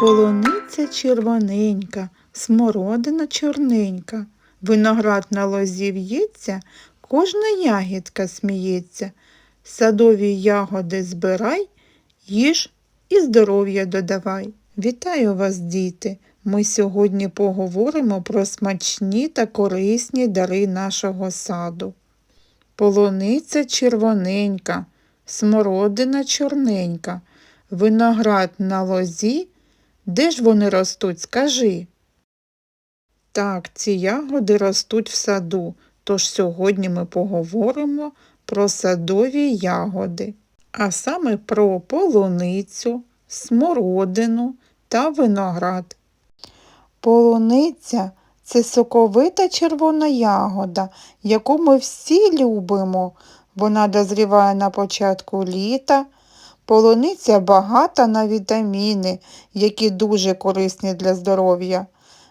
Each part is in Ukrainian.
Полуниця червоненька, смородина чорненька, виноград на лозі в'ється, кожна ягідка сміється. Садові ягоди збирай, їж і здоров'я додавай. Вітаю вас, діти! Ми сьогодні поговоримо про смачні та корисні дари нашого саду. Полуниця червоненька, смородина чорненька, виноград на лозі. Де ж вони ростуть, скажи? Так, ці ягоди ростуть в саду, тож сьогодні ми поговоримо про садові ягоди, а саме про полуницю, смородину та виноград. Полуниця це соковита червона ягода, яку ми всі любимо. Вона дозріває на початку літа. Полуниця багата на вітаміни, які дуже корисні для здоров'я.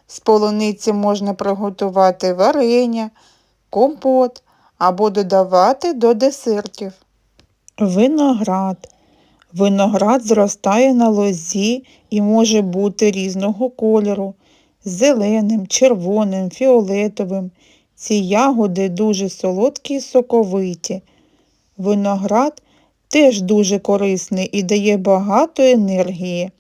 З полуниці можна приготувати варення, компот або додавати до десертів. Виноград. Виноград зростає на лозі і може бути різного кольору зеленим, червоним, фіолетовим. Ці ягоди дуже солодкі і соковиті. Виноград теж дуже корисний і дає багато енергії.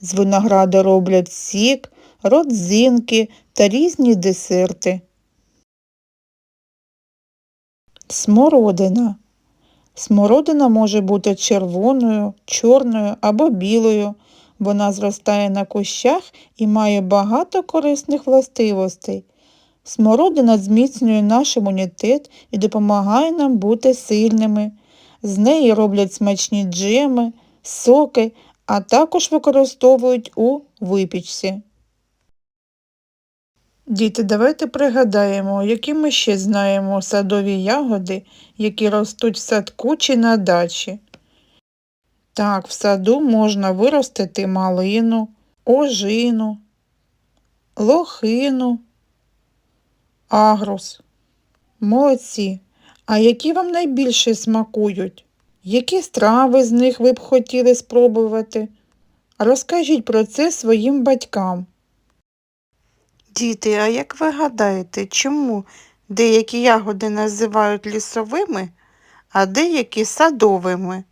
З винограда роблять сік, родзинки та різні десерти. Смородина. Смородина може бути червоною, чорною або білою. Вона зростає на кущах і має багато корисних властивостей. Смородина зміцнює наш імунітет і допомагає нам бути сильними. З неї роблять смачні джеми, соки, а також використовують у випічці. Діти, давайте пригадаємо, які ми ще знаємо садові ягоди, які ростуть в садку чи на дачі. Так, в саду можна виростити малину, ожину, лохину, агрус. Молодці. А які вам найбільше смакують? Які страви з них ви б хотіли спробувати? Розкажіть про це своїм батькам. Діти, а як ви гадаєте, чому деякі ягоди називають лісовими, а деякі садовими?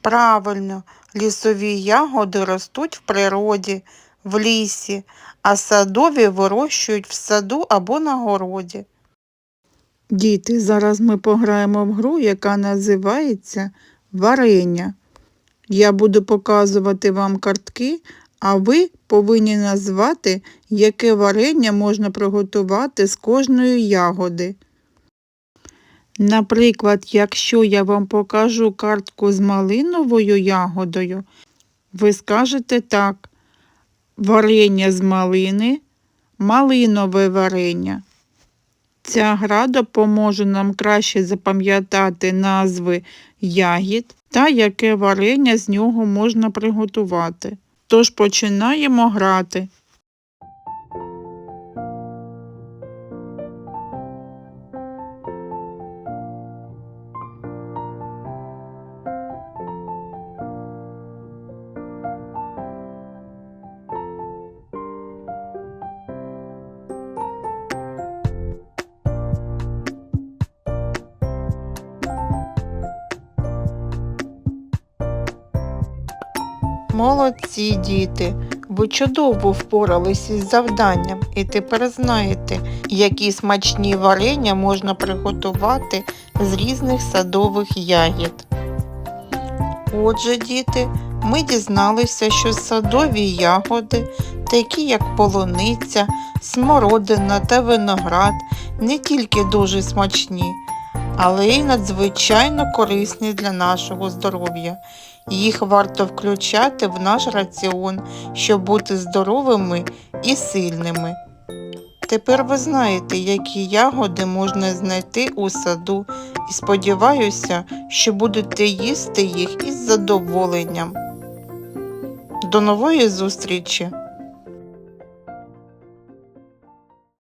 Правильно, лісові ягоди ростуть в природі, в лісі, а садові вирощують в саду або на городі. Діти, зараз ми пограємо в гру, яка називається варення. Я буду показувати вам картки, а ви повинні назвати, яке варення можна приготувати з кожної ягоди. Наприклад, якщо я вам покажу картку з малиновою ягодою, ви скажете так: варення з малини, малинове варення. Ця гра допоможе нам краще запам'ятати назви ягід та яке варення з нього можна приготувати. Тож починаємо грати. Молодці діти, ви чудово впоралися із завданням і тепер знаєте, які смачні варення можна приготувати з різних садових ягід. Отже, діти, ми дізналися, що садові ягоди, такі як полуниця, смородина та виноград, не тільки дуже смачні, але й надзвичайно корисні для нашого здоров'я. Їх варто включати в наш раціон, щоб бути здоровими і сильними. Тепер ви знаєте, які ягоди можна знайти у саду, і сподіваюся, що будете їсти їх із задоволенням. До нової зустрічі!